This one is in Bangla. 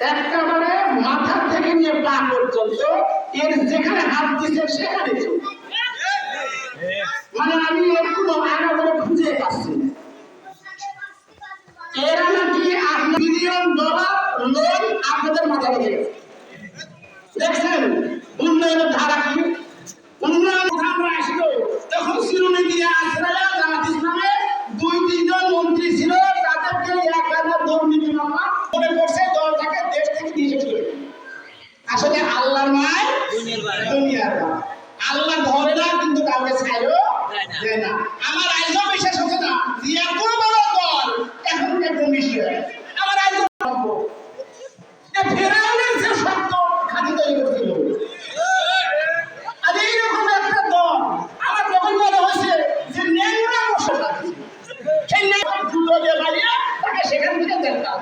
একেবারে মাথার থেকে নিয়ে পা পর্যন্ত এর যেখানে হাত দিচ্ছে সেখানে মানে আমি এর কোনো করে খুঁজে পাচ্ছি এরা নাকি আট মিলিয়ন ডলার লোন আপনাদের মাথায় রেখে গেছে। আসলে আল্লাহর নয় দুনিয়ার নয়। আল্লাহ ধরে না কিন্তু কাউকে ছাইরও দেয় না। আমার আইজও বিশ্বাস হচ্ছে না যে এত বড় দল এখন একদম মিশিয়ে আমার আইজও ফেরাউনের যে শব্দ তৈরি করেছিল। আর এইরকম একটা দল আমার যখন মনে হয়েছে যে ন্যাংরা বসে থাকে সেই ন্যাংরা জুতো দিয়ে বাড়িয়ে তাকে সেখান থেকে দেখতাম